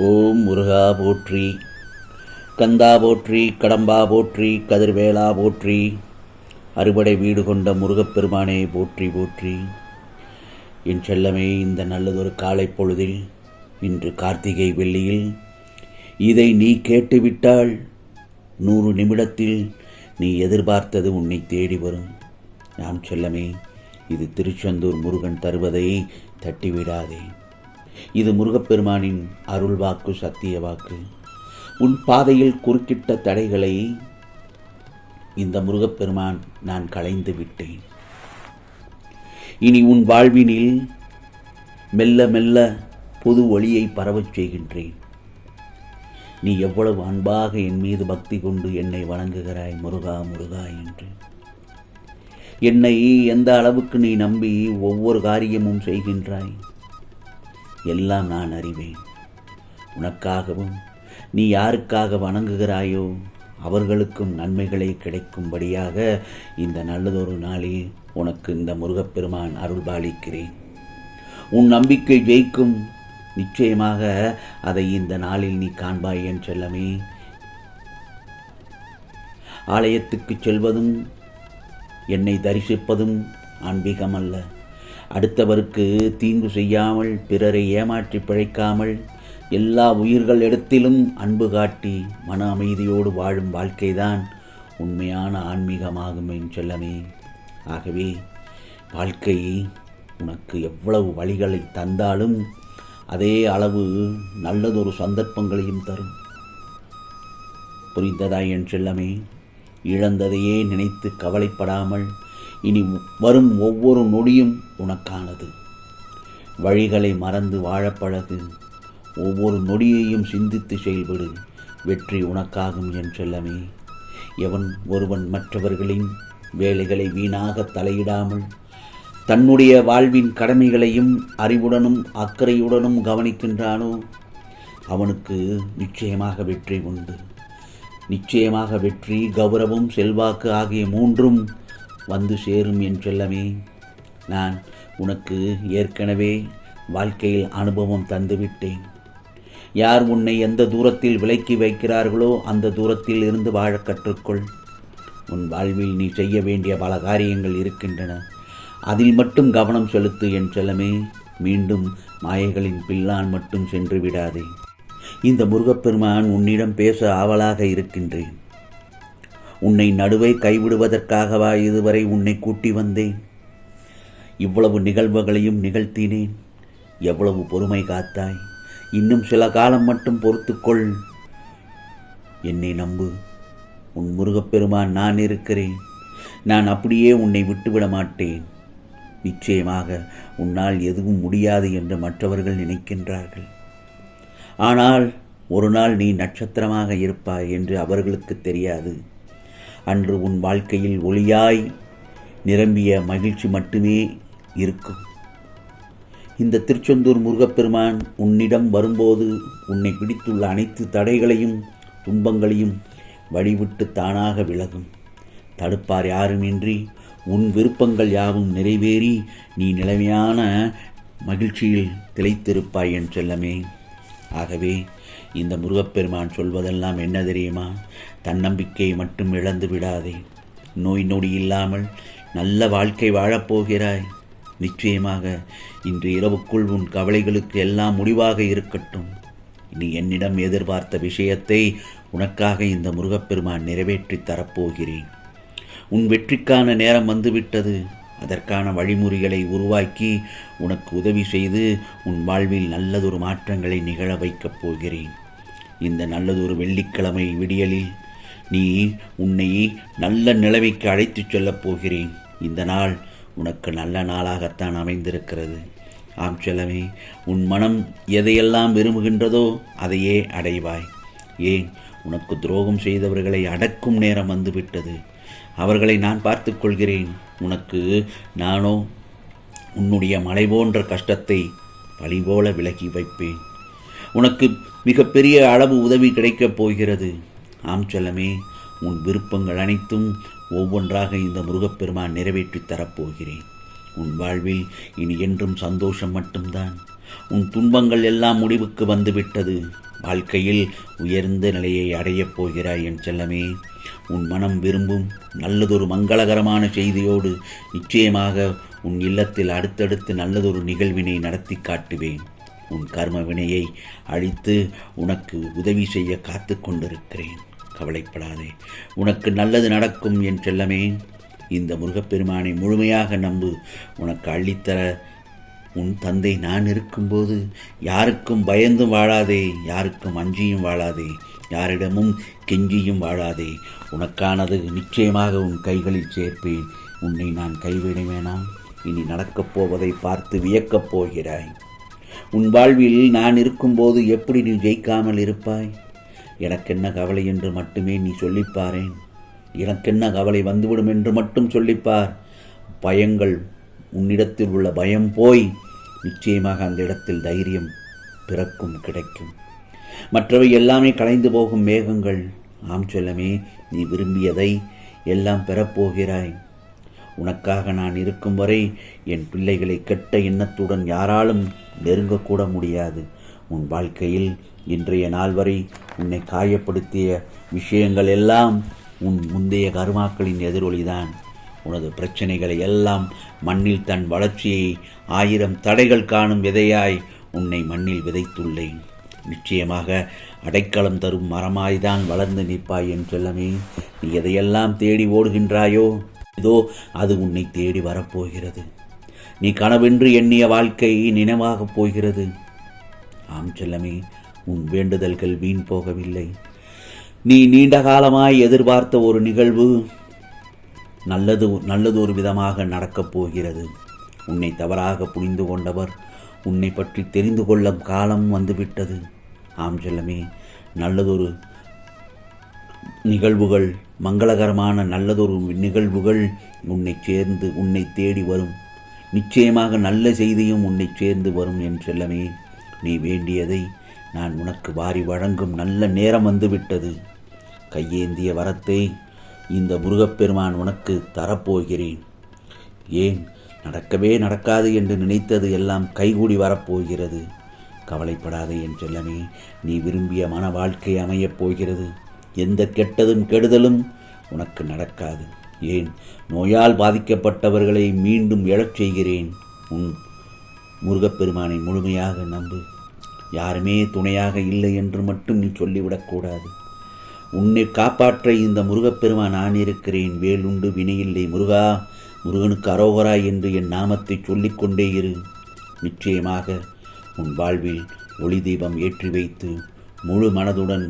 ஓம் முருகா போற்றி கந்தா போற்றி கடம்பா போற்றி கதிர்வேலா போற்றி அறுபடை வீடு கொண்ட முருகப்பெருமானே போற்றி போற்றி. என் செல்லமே இந்த நல்லதொரு காலை பொழுதில் இன்று கார்த்திகை வெள்ளியில் இதை நீ கேட்டுவிட்டால் நூறு நிமிடத்தில் நீ எதிர்பார்த்தது உன்னை தேடி வரும். நாம் செல்லமே இது திருச்செந்தூர் முருகன் தருவதை தட்டிவிடாதே. இது முருகப்பெருமானின் அருள் வாக்கு சத்திய வாக்கு. உன் பாதையில் குறுக்கிட்ட தடைகளை இந்த முருகப்பெருமான் நான் களைந்து விட்டேன். இனி உன் வாழ்வினில் மெல்ல மெல்ல புது ஒளியை பரவச் செய்கின்றேன். நீ எவ்வளவு அன்பாக என் மீது பக்தி கொண்டு என்னை வணங்குகிறாய் முருகா முருகா என்று. என்னை எந்த அளவுக்கு நீ நம்பி ஒவ்வொரு காரியமும் செய்கின்றாய்? எல்லாம் நான் அறிவேன். உனக்காகவும் நீ யாருக்காக வணங்குகிறாயோ அவர்களுக்கும் நன்மைகளை கிடைக்கும்படியாக இந்த நல்லதொரு நாளில் உனக்கு இந்த முருகப்பெருமான் அருள் பாலிக்கிறேன் உன் நம்பிக்கை ஜெயிக்கும். நிச்சயமாக அதை இந்த நாளில் நீ காண்பாய் என் செல்லமே. ஆலயத்துக்கு செல்வதும் என்னை தரிசிப்பதும் ஆன்மீகம் அல்ல அடுத்தவருக்கு தீங்கு செய்யாமல் பிறரை ஏமாற்றி பிழைக்காமல் எல்லா உயிர்கள் இடத்திலும் அன்பு காட்டி மன அமைதியோடு வாழும் வாழ்க்கைதான் உண்மையான ஆன்மீகமாகும் என் செல்லமே. ஆகவே வாழ்க்கை உனக்கு எவ்வளவு வழிகளை தந்தாலும் அதே அளவு நல்லதொரு சந்தர்ப்பங்களையும் தரும். புரிந்ததா என் செல்லமே? இழந்ததையே நினைத்து கவலைப்படாமல் இனி வரும் ஒவ்வொரு நொடியும் உனக்கானது. வழிகளை மறந்து வாழப்பழகு. ஒவ்வொரு நொடியையும் சிந்தித்து செயல்படு. வெற்றி உனக்காகும் என் செல்லமே. எவன் ஒருவன் மற்றவர்களின் வேலைகளை வீணாக தலையிடாமல் தன்னுடைய வாழ்வின் கடமைகளையும் அறிவுடனும் அக்கறையுடனும் கவனிக்கின்றானோ? அவனுக்கு நிச்சயமாக வெற்றி உண்டு. நிச்சயமாக வெற்றி கௌரவம் செல்வாக்கு ஆகிய மூன்றும் வந்து சேரும் என் செல்லமே நான் உனக்கு ஏற்கனவே வாழ்க்கையில் அனுபவம் தந்துவிட்டேன். யார் உன்னை எந்த தூரத்தில் விலக்கி வைக்கிறார்களோ அந்த தூரத்தில் இருந்து வாழ கற்றுக்கொள். உன் வாழ்வில் நீ செய்ய வேண்டிய பல காரியங்கள் இருக்கின்றன. அதில் மட்டும் கவனம் செலுத்து என் செல்லமே மீண்டும் மாயைகளின் பில்லான் மட்டும் சென்று விடாதே. இந்த முருகப்பெருமான் உன்னிடம் பேச ஆவலாக இருக்கின்றேன். உன்னை நடுவை கைவிடுவதற்காகவா இதுவரை உன்னை கூட்டி வந்தேன்? இவ்வளவு நிகழ்வுகளையும் நிகழ்த்தினேன். எவ்வளவு பொறுமை காத்தாய். இன்னும் சில காலம் மட்டும் பொறுத்துக்கொள். என்னை நம்பு. உன் முருகப்பெருமான் நான் இருக்கிறேன். நான் அப்படியே உன்னை விட்டுவிட மாட்டேன். நிச்சயமாக உன்னால் எதுவும் முடியாது என்று மற்றவர்கள் நினைக்கின்றார்கள். ஆனால் ஒரு நாள் நீ நட்சத்திரமாக இருப்பாய் என்று அவர்களுக்கு தெரியாது. அன்று உன் வாழ்க்கையில் ஒளியாய் நிரம்பிய மகிழ்ச்சி மட்டுமே இருக்கும். இந்த திருச்செந்தூர் முருகப்பெருமான் உன்னிடம் வரும்போது உன்னை பிடித்துள்ள அனைத்து தடைகளையும் துன்பங்களையும் வழிவிட்டு தானாக விலகும். தடுப்பார் யாருமின்றி உன் விருப்பங்கள் யாவும் நிறைவேறி நீ நிலைமையான மகிழ்ச்சியில் திளைத்திருப்பாய் என் செல்லமே ஆகவே இந்த முருகப்பெருமான் சொல்வதெல்லாம் என்ன தெரியுமா? தன்னம்பிக்கையை மட்டும் இழந்து விடாதே. நோய் நொடி இல்லாமல் நல்ல வாழ்க்கை வாழப்போகிறாய் நிச்சயமாக இன்று இரவுக்குள் உன் கவலைகளுக்கு எல்லாம் முடிவாக இருக்கட்டும். நீ என்னிடம் எதிர்பார்த்த விஷயத்தை உனக்காக இந்த முருகப்பெருமான் நிறைவேற்றி தரப்போகிறேன். உன் வெற்றிக்கான நேரம் வந்துவிட்டது. அதற்கான வழிமுறைகளை உருவாக்கி உனக்கு உதவி செய்து உன் வாழ்வில் நல்லதொரு மாற்றங்களை நிகழ வைக்கப் போகிறேன். இந்த நல்லதொரு வெள்ளிக்கிழமை விடியலில் நீ உன்னை நல்ல நிலைமைக்கு அழைத்துச் செல்லப் போகிறேன். இந்த நாள் உனக்கு நல்ல நாளாகத்தான் அமைந்திருக்கிறது. ஆம் செல்லமே உன் மனம் எதையெல்லாம் விரும்புகின்றதோ அதையே அடைவாய். ஏன்? உனக்கு துரோகம் செய்தவர்களை அடக்கும் நேரம் வந்துவிட்டது. அவர்களை நான் பார்த்து கொள்கிறேன். உனக்கு நானோ உன்னுடைய மலை போன்ற கஷ்டத்தை பழி போல விலகி வைப்பேன். உனக்கு மிகப்பெரிய அளவு உதவி கிடைக்கப் போகிறது. ஆம் செல்லமே உன் விருப்பங்கள் அனைத்தும் ஒவ்வொன்றாக இந்த முருகப்பெருமான் நிறைவேற்றித் தரப்போகிறேன். உன் வாழ்வில் இனி என்றும் சந்தோஷம் மட்டும்தான். உன் துன்பங்கள் எல்லாம் முடிவுக்கு வந்துவிட்டது. வாழ்க்கையில் உயர்ந்த நிலையை அடையப் போகிறாய் என் செல்லமே. உன் மனம் விரும்பும் நல்லதொரு மங்களகரமான செய்தியோடு நிச்சயமாக உன் இல்லத்தில் அடுத்தடுத்து நல்லதொரு நிகழ்வினை நடத்தி காட்டுவேன். உன் கர்ம வினையை அழித்து உனக்கு உதவி செய்ய காத்து கொண்டிருக்கிறேன். கவலைப்படாதே. உனக்கு நல்லது நடக்கும் என் செல்லமே. இந்த முருகப்பெருமானை முழுமையாக நம்பு. உனக்கு அள்ளித்தர உன் தந்தை நான் இருக்கும்போது யாருக்கும் பயந்தும் வாழாதே. யாருக்கும் அஞ்சியும் வாழாதே. யாரிடமும் கெஞ்சியும் வாழாதே. உனக்கானது நிச்சயமாக உன் கைகளில் சேர்ப்பேன். உன்னை நான் கைவிட வேணாம். இனி நடக்கப் போவதை பார்த்து வியக்கப் போகிறாய். உன் வாழ்வில் நான் இருக்கும்போது எப்படி நீ ஜெயிக்காமல் இருப்பாய்? எனக்கென்ன கவலை என்று மட்டுமே நீ சொல்லிப்பாரேன் எனக்கென்ன கவலை வந்துவிடும் என்று மட்டும் சொல்லிப்பார் பயங்கள் உன்னிடத்தில் உள்ள பயம் போய் நிச்சயமாக அந்த இடத்தில் தைரியம் பிறக்கும் கிடைக்கும். மற்றவை எல்லாமே கலைந்து போகும் மேகங்கள். ஆம் சொல்லமே நீ விரும்பியதை எல்லாம் பெறப்போகிறாய். உனக்காக நான் இருக்கும் வரை என் பிள்ளைகளை கெட்ட எண்ணத்துடன் யாராலும் நெருங்கக்கூட முடியாது. உன் வாழ்க்கையில் இன்றைய நாள் வரை உன்னை காயப்படுத்திய விஷயங்கள் எல்லாம் உன் முந்தைய கருமாக்களின் எதிரொலிதான். உனது பிரச்சனைகளை எல்லாம் மண்ணில் தன் வளர்ச்சியை ஆயிரம் தடைகள் காணும் விதையாய் உன்னை மண்ணில் விதைத்துள்ளேன். நிச்சயமாக அடைக்கலம் தரும் மரமாய்தான் வளர்ந்து நிற்பாய் என் செல்லமே. நீ எதையெல்லாம் தேடி ஓடுகின்றாயோ இதோ அது உன்னை தேடி வரப்போகிறது. நீ கனவென்று எண்ணிய வாழ்க்கை நினைவாகப் போகிறது. ஆம் செல்லமே உன் வேண்டுதல்கள் வீண் போகவில்லை. நீ நீண்ட காலமாய் எதிர்பார்த்த ஒரு நிகழ்வு நல்லது நல்லது ஒரு விதமாக நடக்கப் போகிறது. உன்னை தவறாக புரிந்து கொண்டவர் உன்னை பற்றி தெரிந்து கொள்ளும் காலம் வந்துவிட்டது. ஆம் செல்லமே நல்லதொரு நிகழ்வுகள் மங்களகரமான நல்லதொரு நிகழ்வுகள் உன்னை சேர்ந்து உன்னை தேடி வரும். நிச்சயமாக நல்ல செய்தியும் உன்னை சேர்ந்து வரும் என் செல்லமே. நீ வேண்டியதை நான் உனக்கு வாரி வழங்கும் நல்ல நேரம் வந்துவிட்டது. கையேந்திய வரத்தை இந்த முருகப்பெருமான் உனக்கு தரப்போகிறேன். ஏன்? நடக்கவே நடக்காது என்று நினைத்தது எல்லாம் கைகூடி வரப்போகிறது. கவலைப்படாதே என் செல்லமே நீ விரும்பிய மன வாழ்க்கை அமையப் போகிறது. எந்த கெட்டதும் கெடுதலும் உனக்கு நடக்காது. ஏன்? நோயால் பாதிக்கப்பட்டவர்களை மீண்டும் எழச் செய்கிறேன். உன் முருகப்பெருமானை முழுமையாக நம்பு. யாருமே துணையாக இல்லை என்று மட்டும் நீ சொல்லிவிடக்கூடாது உன்னை காப்பாற்ற இந்த முருகப்பெருமான் நான் இருக்கிறேன். வேலுண்டு வினையில்லை முருகா முருகனுக்கு அரோகரா என்று என் நாமத்தை சொல்லிக்கொண்டே இரு. நிச்சயமாக உன் வாழ்வில் ஒளி தீபம் ஏற்றி வைத்து முழு மனதுடன்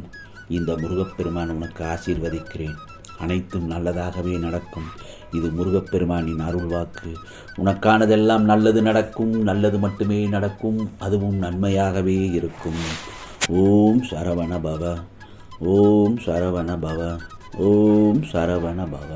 இந்த முருகப்பெருமான் உனக்கு ஆசீர்வதிக்கிறேன். அனைத்தும் நல்லதாகவே நடக்கும். இது முருகப்பெருமானின் அருள்வாக்கு. உனக்கானதெல்லாம் நல்லது நடக்கும் நல்லது மட்டுமே நடக்கும் அதுவும் நன்மையாகவே இருக்கும். ஓம் சரவண பவ. ஓம் சரவண பவ. ஓம் சரவண பவ.